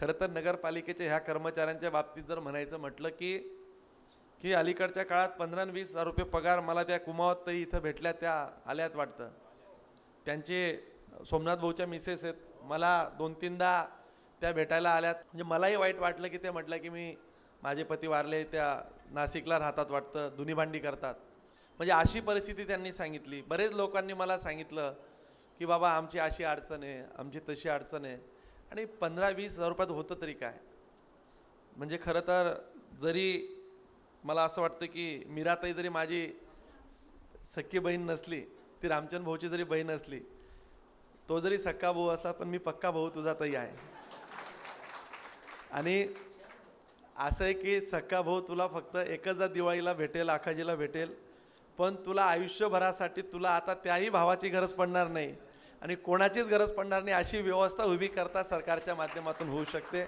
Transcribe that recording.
खरं तर नगरपालिकेच्या ह्या कर्मचाऱ्यांच्या बाबतीत जर म्हणायचं म्हटलं की की अलीकडच्या काळात पंधरा वीस हजार रुपये पगार मला त्या कुमावतही इथं भेटल्या त्या आल्यात वाटतं. त्यांचे सोमनाथ भाऊच्या मिसेस आहेत. मला दोन तीनदा त्या भेटायला आल्यात. म्हणजे मलाही वाईट वाटलं की ते म्हटलं की मी माझे पती वारले त्या नाशिकला राहतात वाटतं दुनी भांडी करतात. म्हणजे अशी परिस्थिती त्यांनी सांगितली. बरेच लोकांनी मला सांगितलं की बाबा आमची अशी अडचण आहे आमची तशी अडचण आहे. आणि पंधरा वीस हजार रुपयात होतं तरी काय? म्हणजे खरं तर जरी मला असं वाटतं की मीराताई जरी माझी सख्खी बहीण नसली ती रामचंद भाऊची जरी बहीण असली तो जरी सक्का भाऊ असला पण मी पक्का भाऊ तुझा आहे. आणि असं आहे की सक्का भाऊ तुला फक्त एकचदा दिवाळीला भेटेल आखाजीला भेटेल पण तुला आयुष्यभरासाठी तुला आता त्याही भावाची गरज पडणार नाही. आणि कोणाचीच गरज पडणार नाही अशी व्यवस्था उभी करता सरकारच्या माध्यमातून होऊ शकते.